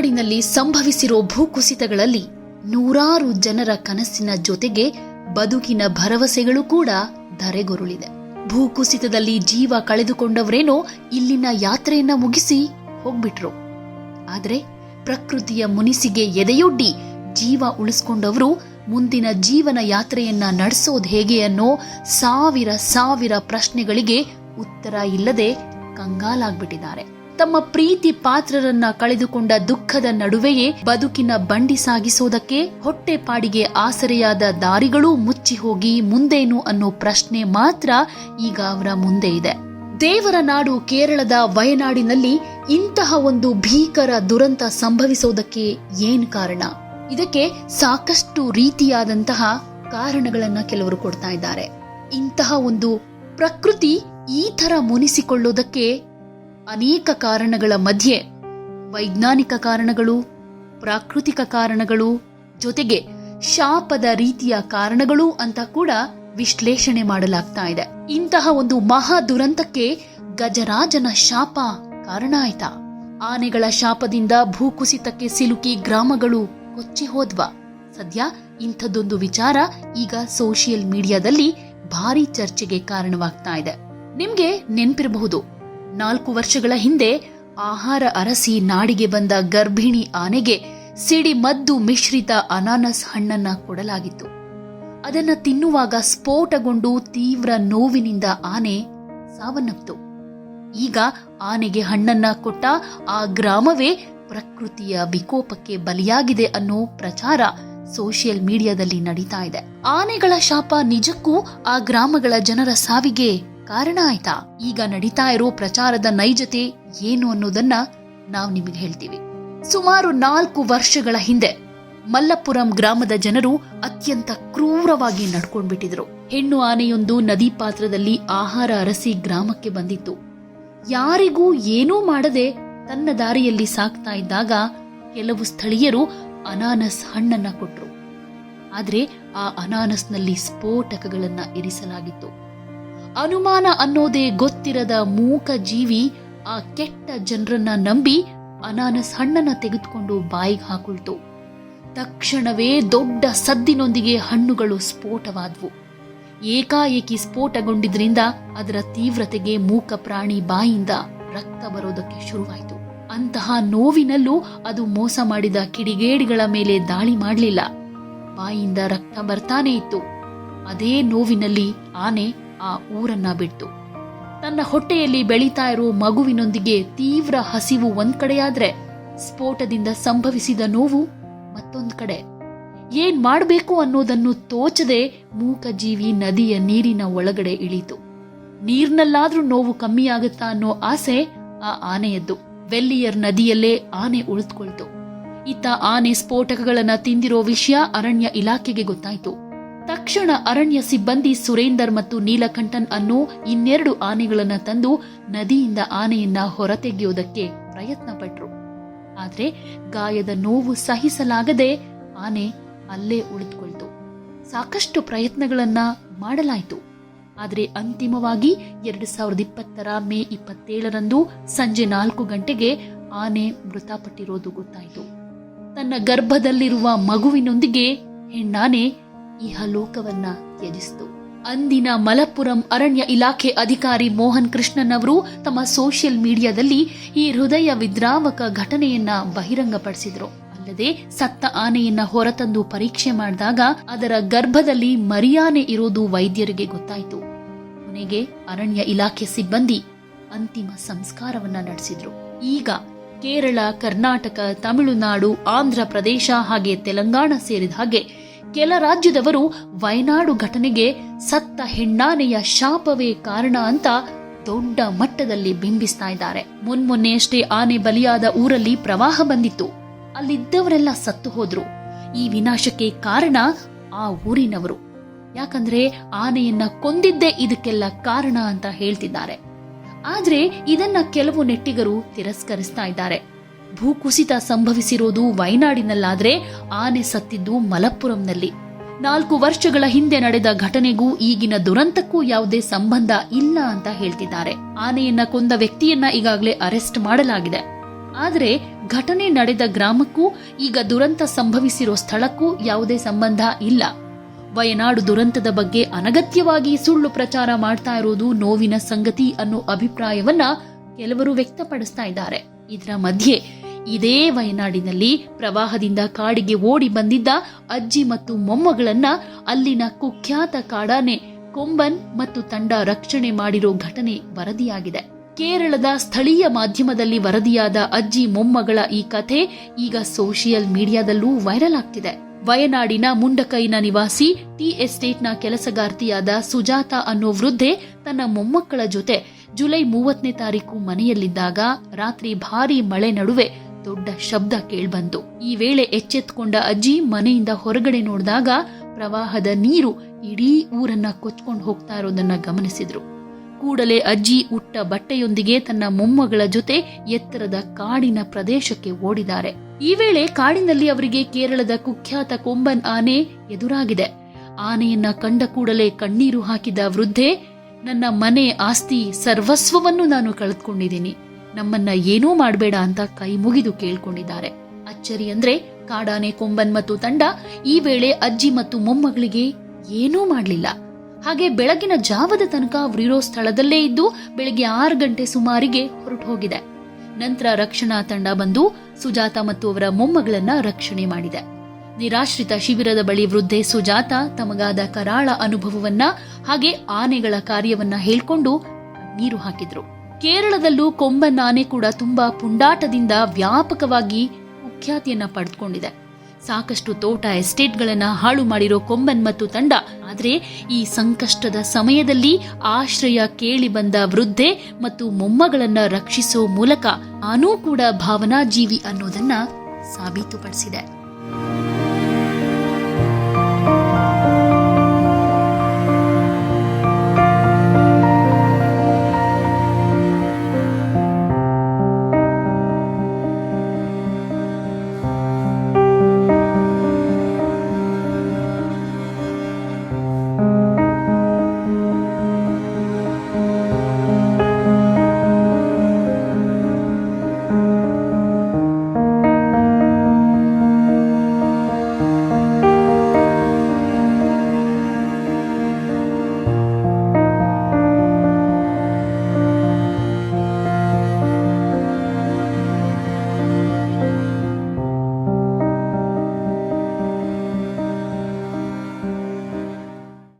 ವಯನಾಡಿನಲ್ಲಿ ಸಂಭವಿಸಿರೋ ಭೂಕುಸಿತಗಳಲ್ಲಿ ನೂರಾರು ಜನರ ಕನಸಿನ ಜೊತೆಗೆ ಬದುಕಿನ ಭರವಸೆಗಳು ಕೂಡ ಧರೆಗುರುಳಿದೆ. ಭೂಕುಸಿತದಲ್ಲಿ ಜೀವ ಕಳೆದುಕೊಂಡವರೇನೋ ಇಲ್ಲಿನ ಯಾತ್ರೆಯನ್ನ ಮುಗಿಸಿ ಹೋಗ್ಬಿಟ್ರು. ಆದರೆ ಪ್ರಕೃತಿಯ ಮುನಿಸಿಗೆ ಎದೆಯೊಡ್ಡಿ ಜೀವ ಉಳಿಸ್ಕೊಂಡವರು ಮುಂದಿನ ಜೀವನ ಯಾತ್ರೆಯನ್ನ ನಡೆಸೋದು ಹೇಗೆ ಅನ್ನೋ ಸಾವಿರ ಸಾವಿರ ಪ್ರಶ್ನೆಗಳಿಗೆ ಉತ್ತರ ಇಲ್ಲದೆ ಕಂಗಾಲಾಗ್ಬಿಟ್ಟಿದ್ದಾರೆ. ತಮ್ಮ ಪ್ರೀತಿ ಪಾತ್ರರನ್ನ ಕಳೆದುಕೊಂಡ ದುಃಖದ ನಡುವೆಯೇ ಬದುಕಿನ ಬಂಡಿ ಸಾಗಿಸೋದಕ್ಕೆ ಹೊಟ್ಟೆಪಾಡಿಗೆ ಆಸರೆಯಾದ ದಾರಿಗಳೂ ಮುಚ್ಚಿ ಹೋಗಿ ಮುಂದೇನು ಅನ್ನೋ ಪ್ರಶ್ನೆ ಮಾತ್ರ ಈಗ ಅವರ ಮುಂದೆ ಇದೆ. ದೇವರ ನಾಡು ಕೇರಳದ ವಯನಾಡಿನಲ್ಲಿ ಇಂತಹ ಒಂದು ಭೀಕರ ದುರಂತ ಸಂಭವಿಸೋದಕ್ಕೆ ಏನ್ ಕಾರಣ? ಇದಕ್ಕೆ ಸಾಕಷ್ಟು ರೀತಿಯಾದಂತಹ ಕಾರಣಗಳನ್ನ ಕೆಲವರು ಕೊಡ್ತಾ ಇದ್ದಾರೆ. ಇಂತಹ ಒಂದು ಪ್ರಕೃತಿ ಈ ತರ ಮುನಿಸಿಕೊಳ್ಳೋದಕ್ಕೆ ಅನೇಕ ಕಾರಣಗಳ ಮಧ್ಯೆ ವೈಜ್ಞಾನಿಕ ಕಾರಣಗಳು, ಪ್ರಾಕೃತಿಕ ಕಾರಣಗಳು, ಜೊತೆಗೆ ಶಾಪದ ರೀತಿಯ ಕಾರಣಗಳು ಅಂತ ಕೂಡ ವಿಶ್ಲೇಷಣೆ ಮಾಡಲಾಗ್ತಾ ಇದೆ. ಇಂತಹ ಒಂದು ಮಹಾ ದುರಂತಕ್ಕೆ ಗಜರಾಜನ ಶಾಪ ಕಾರಣ ಆಯ್ತಾ? ಆನೆಗಳ ಶಾಪದಿಂದ ಭೂಕುಸಿತಕ್ಕೆ ಸಿಲುಕಿ ಗ್ರಾಮಗಳು ಕೊಚ್ಚಿ ಹೋದ್ವಾ? ಸದ್ಯ ಇಂಥದ್ದೊಂದು ವಿಚಾರ ಈಗ ಸೋಷಿಯಲ್ ಮೀಡಿಯಾದಲ್ಲಿ ಭಾರಿ ಚರ್ಚೆಗೆ ಕಾರಣವಾಗ್ತಾ ಇದೆ. ನಿಮ್ಗೆ ನೆನ್ಪಿರಬಹುದು ನಾಲ್ಕು ವರ್ಷಗಳ ಹಿಂದೆ ಆಹಾರ ಅರಸಿ ನಾಡಿಗೆ ಬಂದ ಗರ್ಭಿಣಿ ಆನೆಗೆ ಸಿಡಿ ಮದ್ದು ಮಿಶ್ರಿತ ಅನಾನಸ್ ಹಣ್ಣನ್ನ ಕೊಡಲಾಗಿತ್ತು. ಅದನ್ನ ತಿನ್ನುವಾಗ ಸ್ಫೋಟಗೊಂಡು ತೀವ್ರ ನೋವಿನಿಂದ ಆನೆ ಸಾವನ್ನಪ್ಪಿತು ಈಗ ಆನೆಗೆ ಹಣ್ಣನ್ನ ಕೊಟ್ಟ ಆ ಗ್ರಾಮವೇ ಪ್ರಕೃತಿಯ ವಿಕೋಪಕ್ಕೆ ಬಲಿಯಾಗಿದೆ ಅನ್ನೋ ಪ್ರಚಾರ ಸೋಷಿಯಲ್ ಮೀಡಿಯಾದಲ್ಲಿ ನಡೀತಾ ಇದೆ. ಆನೆಗಳ ಶಾಪ ನಿಜಕ್ಕೂ ಆ ಗ್ರಾಮಗಳ ಜನರ ಸಾವಿಗೆ ಕಾರಣ ಆಯ್ತಾ? ಈಗ ನಡೀತಾ ಇರೋ ಪ್ರಚಾರದ ನೈಜತೆ ಏನು ಅನ್ನೋದನ್ನ ನಾವು ನಿಮಗೆ ಹೇಳ್ತೀವಿ. ಸುಮಾರು ನಾಲ್ಕು ವರ್ಷಗಳ ಹಿಂದೆ ಮಲ್ಲಪುರಂ ಗ್ರಾಮದ ಜನರು ಅತ್ಯಂತ ಕ್ರೂರವಾಗಿ ನಡ್ಕೊಂಡ್ಬಿಟ್ಟಿದ್ರು. ಹೆಣ್ಣು ಆನೆಯೊಂದು ನದಿ ಪಾತ್ರದಲ್ಲಿ ಆಹಾರ ಅರಸಿ ಗ್ರಾಮಕ್ಕೆ ಬಂದಿತ್ತು. ಯಾರಿಗೂ ಏನೂ ಮಾಡದೆ ತನ್ನ ದಾರಿಯಲ್ಲಿ ಸಾಕ್ತಾ ಇದ್ದಾಗ ಕೆಲವು ಸ್ಥಳೀಯರು ಅನಾನಸ್ ಹಣ್ಣನ್ನ ಕೊಟ್ರು. ಆದ್ರೆ ಆ ಅನಾನಸ್ನಲ್ಲಿ ಸ್ಫೋಟಕಗಳನ್ನ ಇರಿಸಲಾಗಿತ್ತು. ಅನುಮಾನ ಅನ್ನೋದೇ ಗೊತ್ತಿರದ ಮೂಕ ಜೀವಿ ಆ ಕೆಟ್ಟ ಜನರನ್ನ ನಂಬಿ ಅನಾನಸ್ ಹಣ್ಣನ್ನ ತೆಗೆದುಕೊಂಡು ಬಾಯಿಗೆ ಹಾಕೊಳ್ತು. ತಕ್ಷಣವೇ ದೊಡ್ಡ ಸದ್ದಿನೊಂದಿಗೆ ಹಣ್ಣುಗಳು ಸ್ಫೋಟವಾದ್ವು. ಏಕಾಏಕಿ ಸ್ಫೋಟಗೊಂಡಿದ್ರಿಂದ ಅದರ ತೀವ್ರತೆಗೆ ಮೂಕ ಪ್ರಾಣಿ ಬಾಯಿಂದ ರಕ್ತ ಬರೋದಕ್ಕೆ ಶುರುವಾಯಿತು. ಅಂತಹ ನೋವಿನಲ್ಲೂ ಅದು ಮೋಸ ಮಾಡಿದ ಕಿಡಿಗೇಡಿಗಳ ಮೇಲೆ ದಾಳಿ ಮಾಡಲಿಲ್ಲ. ಬಾಯಿಂದ ರಕ್ತ ಬರ್ತಾನೆ ಇತ್ತು. ಅದೇ ನೋವಿನಲ್ಲಿ ಆನೆ ಆ ಊರನ್ನ ಬಿಡ್ತು. ತನ್ನ ಹೊಟ್ಟೆಯಲ್ಲಿ ಬೆಳೀತಾ ಇರೋ ಮಗುವಿನೊಂದಿಗೆ ತೀವ್ರ ಹಸಿವು ಒಂದ್ ಕಡೆಯಾದ್ರೆ ಸ್ಫೋಟದಿಂದ ಸಂಭವಿಸಿದ ನೋವು ಮತ್ತೊಂದು ಕಡೆ. ಏನ್ ಮಾಡಬೇಕು ಅನ್ನೋದನ್ನು ತೋಚದೆ ಮೂಕಜೀವಿ ನದಿಯ ನೀರಿನ ಒಳಗಡೆ ಇಳೀತು. ನೀರ್ನಲ್ಲಾದ್ರೂ ನೋವು ಕಮ್ಮಿಯಾಗುತ್ತಾ ಅನ್ನೋ ಆಸೆ ಆ ಆನೆಯದ್ದು. ವೆಲ್ಲಿಯರ್ ನದಿಯಲ್ಲೇ ಆನೆ ಉಳಿದುಕೊಳ್ತು. ಇತ್ತ ಆನೆ ಸ್ಫೋಟಕಗಳನ್ನ ತಿಂದಿರೋ ವಿಷಯ ಅರಣ್ಯ ಇಲಾಖೆಗೆ ಗೊತ್ತಾಯ್ತು. ತಕ್ಷಣ ಅರಣ್ಯ ಸಿಬ್ಬಂದಿ ಸುರೇಂದರ್ ಮತ್ತು ನೀಲಕಂಠನ್ ಅನ್ನೋ ಇನ್ನೆರಡು ಆನೆಗಳನ್ನು ತಂದು ನದಿಯಿಂದ ಆನೆಯನ್ನ ಹೊರತೆಗೆಯುವುದಕ್ಕೆ ಪ್ರಯತ್ನ ಪಟ್ರು ಆದರೆ ಗಾಯದ ನೋವು ಸಹಿಸಲಾಗದೆ ಆನೆ ಅಲ್ಲೇ ಉಳಿದುಕೊಳ್ತು. ಸಾಕಷ್ಟು ಪ್ರಯತ್ನಗಳನ್ನ ಮಾಡಲಾಯಿತು. ಆದರೆ ಅಂತಿಮವಾಗಿ ಎರಡು ಸಾವಿರದ ಇಪ್ಪತ್ತರ ಮೇ ಇಪ್ಪತ್ತೇಳರಂದು ಸಂಜೆ ನಾಲ್ಕು ಗಂಟೆಗೆ ಆನೆ ಮೃತಪಟ್ಟಿರೋದು ಗೊತ್ತಾಯಿತು. ತನ್ನ ಗರ್ಭದಲ್ಲಿರುವ ಮಗುವಿನೊಂದಿಗೆ ಹೆಣ್ಣಾನೆ ಇಹಲೋಕವನ್ನ ತ್ಯಜಿಸಿತು. ಅಂದಿನ ಮಲಪ್ಪುರಂ ಅರಣ್ಯ ಇಲಾಖೆ ಅಧಿಕಾರಿ ಮೋಹನ್ ಕೃಷ್ಣನ್ ಅವರು ತಮ್ಮ ಸೋಷಿಯಲ್ ಮೀಡಿಯಾದಲ್ಲಿ ಈ ಹೃದಯ ವಿದ್ರಾವಕ ಘಟನೆಯನ್ನ ಬಹಿರಂಗಪಡಿಸಿದ್ರು. ಅಲ್ಲದೆ ಸತ್ತ ಆನೆಯನ್ನ ಹೊರತಂದು ಪರೀಕ್ಷೆ ಮಾಡಿದಾಗ ಅದರ ಗರ್ಭದಲ್ಲಿ ಮರಿಯಾನೆ ಇರೋದು ವೈದ್ಯರಿಗೆ ಗೊತ್ತಾಯಿತು. ಕೊನೆಗೆ ಅರಣ್ಯ ಇಲಾಖೆ ಸಿಬ್ಬಂದಿ ಅಂತಿಮ ಸಂಸ್ಕಾರವನ್ನ ನಡೆಸಿದ್ರು. ಈಗ ಕೇರಳ, ಕರ್ನಾಟಕ, ತಮಿಳುನಾಡು, ಆಂಧ್ರ ಪ್ರದೇಶ ಹಾಗೆ ತೆಲಂಗಾಣ ಸೇರಿದ ಹಾಗೆ ಕೆಲ ರಾಜ್ಯದವರು ವಯನಾಡು ಘಟನೆಗೆ ಸತ್ತ ಹೆಣ್ಣಾನೆಯ ಶಾಪವೇ ಕಾರಣ ಅಂತ ದೊಡ್ಡ ಮಟ್ಟದಲ್ಲಿ ಬಿಂಬಿಸ್ತಾ ಇದ್ದಾರೆ. ಮುನ್ಮೊನ್ನೆಯಷ್ಟೇ ಆನೆ ಬಲಿಯಾದ ಊರಲ್ಲಿ ಪ್ರವಾಹ ಬಂದಿತ್ತು. ಅಲ್ಲಿದ್ದವರೆಲ್ಲ ಸತ್ತು ಹೋದ್ರು. ಈ ವಿನಾಶಕ್ಕೆ ಕಾರಣ ಆ ಊರಿನವರು. ಯಾಕಂದ್ರೆ ಆನೆಯನ್ನ ಕೊಂದಿದ್ದೇ ಇದಕ್ಕೆಲ್ಲ ಕಾರಣ ಅಂತ ಹೇಳ್ತಿದ್ದಾರೆ. ಆದ್ರೆ ಇದನ್ನ ಕೆಲವು ನೆಟ್ಟಿಗರು ತಿರಸ್ಕರಿಸ್ತಾ ಇದ್ದಾರೆ. ಭೂಕುಸಿತ ಸಂಭವಿಸಿರೋದು ವಯನಾಡಿನಲ್ಲಾದ್ರೆ ಆನೆ ಸತ್ತಿದ್ದು ಮಲಪ್ಪುರಂನಲ್ಲಿ. ನಾಲ್ಕು ವರ್ಷಗಳ ಹಿಂದೆ ನಡೆದ ಘಟನೆಗೂ ಈಗಿನ ದುರಂತಕ್ಕೂ ಯಾವುದೇ ಸಂಬಂಧ ಇಲ್ಲ ಅಂತ ಹೇಳ್ತಿದ್ದಾರೆ. ಆನೆಯನ್ನ ಕೊಂದ ವ್ಯಕ್ತಿಯನ್ನ ಈಗಾಗಲೇ ಅರೆಸ್ಟ್ ಮಾಡಲಾಗಿದೆ. ಆದರೆ ಘಟನೆ ನಡೆದ ಗ್ರಾಮಕ್ಕೂ ಈಗ ದುರಂತ ಸಂಭವಿಸಿರೋ ಸ್ಥಳಕ್ಕೂ ಯಾವುದೇ ಸಂಬಂಧ ಇಲ್ಲ. ವಯನಾಡು ದುರಂತದ ಬಗ್ಗೆ ಅನಗತ್ಯವಾಗಿ ಸುಳ್ಳು ಪ್ರಚಾರ ಮಾಡ್ತಾ ಇರೋದು ನೋವಿನ ಸಂಗತಿ ಅನ್ನೋ ಅಭಿಪ್ರಾಯವನ್ನ ಕೆಲವರು ವ್ಯಕ್ತಪಡಿಸ್ತಾ ಇದ್ದಾರೆ. ಇದರ ಮಧ್ಯೆ ಇದೇ ವಯನಾಡಿನಲ್ಲಿ ಪ್ರವಾಹದಿಂದ ಕಾಡಿಗೆ ಓಡಿ ಬಂದಿದ್ದ ಅಜ್ಜಿ ಮತ್ತು ಮೊಮ್ಮಗಳನ್ನ ಅಲ್ಲಿನ ಕುಖ್ಯಾತ ಕಾಡಾನೆ ಕೊಂಬನ್ ಮತ್ತು ತಂಡ ರಕ್ಷಣೆ ಮಾಡಿರೋ ಘಟನೆ ವರದಿಯಾಗಿದೆ. ಕೇರಳದ ಸ್ಥಳೀಯ ಮಾಧ್ಯಮದಲ್ಲಿ ವರದಿಯಾದ ಅಜ್ಜಿ ಮೊಮ್ಮಗಳ ಈ ಕಥೆ ಈಗ ಸೋಷಿಯಲ್ ಮೀಡಿಯಾದಲ್ಲೂ ವೈರಲ್ ಆಗ್ತಿದೆ. ವಯನಾಡಿನ ಮುಂಡಕೈನ ನಿವಾಸಿ ಟಿ ಎಸ್ಟೇಟ್ನ ಕೆಲಸಗಾರ್ತಿಯಾದ ಸುಜಾತ ಅನ್ನೋ ವೃದ್ಧೆ ತನ್ನ ಮೊಮ್ಮಕ್ಕಳ ಜೊತೆ ಜುಲೈ ಮೂವತ್ತನೇ ತಾರೀಕು ಮನೆಯಲ್ಲಿದ್ದಾಗ ರಾತ್ರಿ ಭಾರೀ ಮಳೆ ನಡುವೆ ದೊಡ್ಡ ಶಬ್ದ ಕೇಳ್ಬಂತು. ಈ ವೇಳೆ ಎಚ್ಚೆತ್ಕೊಂಡ ಅಜ್ಜಿ ಮನೆಯಿಂದ ಹೊರಗಡೆ ನೋಡಿದಾಗ ಪ್ರವಾಹದ ನೀರು ಇಡೀ ಊರನ್ನ ಕೊಚ್ಕೊಂಡು ಹೋಗ್ತಾ ಇರೋದನ್ನ ಗಮನಿಸಿದ್ರು. ಕೂಡಲೇ ಅಜ್ಜಿ ಉಟ್ಟ ಬಟ್ಟೆಯೊಂದಿಗೆ ತನ್ನ ಮೊಮ್ಮಗಳ ಜೊತೆ ಎತ್ತರದ ಕಾಡಿನ ಪ್ರದೇಶಕ್ಕೆ ಓಡಿದ್ದಾರೆ. ಈ ವೇಳೆ ಕಾಡಿನಲ್ಲಿ ಅವರಿಗೆ ಕೇರಳದ ಕುಖ್ಯಾತ ಕೊಂಬನ್ ಆನೆ ಎದುರಾಗಿದೆ. ಆನೆಯನ್ನ ಕಂಡ ಕೂಡಲೇ ಕಣ್ಣೀರು ಹಾಕಿದ ವೃದ್ಧೆ, ನನ್ನ ಮನೆ ಆಸ್ತಿ ಸರ್ವಸ್ವವನ್ನು ನಾನು ಕಳೆದುಕೊಂಡಿದ್ದೀನಿ. ನಮ್ಮನ್ನ ಏನೂ ಮಾಡಬೇಡ ಅಂತ ಕೈ ಮುಗಿದು ಕೇಳ್ಕೊಂಡಿದ್ದಾರೆ. ಅಚ್ಚರಿ ಅಂದ್ರೆ ಕಾಡಾನೆ ಕೊಂಬನ್ ಮತ್ತು ತಂಡ ಈ ವೇಳೆ ಅಜ್ಜಿ ಮತ್ತು ಮೊಮ್ಮಗಳಿಗೆ ಏನೂ ಮಾಡಲಿಲ್ಲ. ಹಾಗೆ ಬೆಳಗಿನ ಜಾವದ ತನಕ ಅವರಿರೋ ಸ್ಥಳದಲ್ಲೇ ಇದ್ದು ಬೆಳಗ್ಗೆ ಆರು ಗಂಟೆ ಸುಮಾರಿಗೆ ಹೊರಟು ಹೋಗಿದೆ ನಂತರ ರಕ್ಷಣಾ ತಂಡ ಬಂದು ಸುಜಾತ ಮತ್ತು ಅವರ ಮೊಮ್ಮಗಳನ್ನ ರಕ್ಷಣೆ ಮಾಡಿದೆ. ನಿರಾಶ್ರಿತ ಶಿಬಿರದ ಬಳಿ ವೃದ್ಧೆ ಸುಜಾತ ತಮಗಾದ ಕರಾಳ ಅನುಭವವನ್ನ ಹಾಗೆ ಆನೆಗಳ ಕಾರ್ಯವನ್ನ ಹೇಳ್ಕೊಂಡು ನೀರು ಹಾಕಿದ್ರು. ಕೇರಳದಲ್ಲೂ ಕೊಂಬನ್ ಕೂಡ ತುಂಬಾ ಪುಂಡಾಟದಿಂದ ವ್ಯಾಪಕವಾಗಿ ಕುಖ್ಯಾತಿಯನ್ನ ಪಡೆದುಕೊಂಡಿದೆ. ಸಾಕಷ್ಟು ತೋಟ ಎಸ್ಟೇಟ್ಗಳನ್ನ ಹಾಳು ಮಾಡಿರೋ ಕೊಂಬನ್ ಮತ್ತು ತಂಡ, ಆದರೆ ಈ ಸಂಕಷ್ಟದ ಸಮಯದಲ್ಲಿ ಆಶ್ರಯ ಕೇಳಿ ಬಂದ ವೃದ್ಧೆ ಮತ್ತು ಮೊಮ್ಮಗಳನ್ನ ರಕ್ಷಿಸೋ ಮೂಲಕ ನಾನೂ ಕೂಡ ಭಾವನಾಜೀವಿ ಅನ್ನೋದನ್ನ ಸಾಬೀತುಪಡಿಸಿದೆ.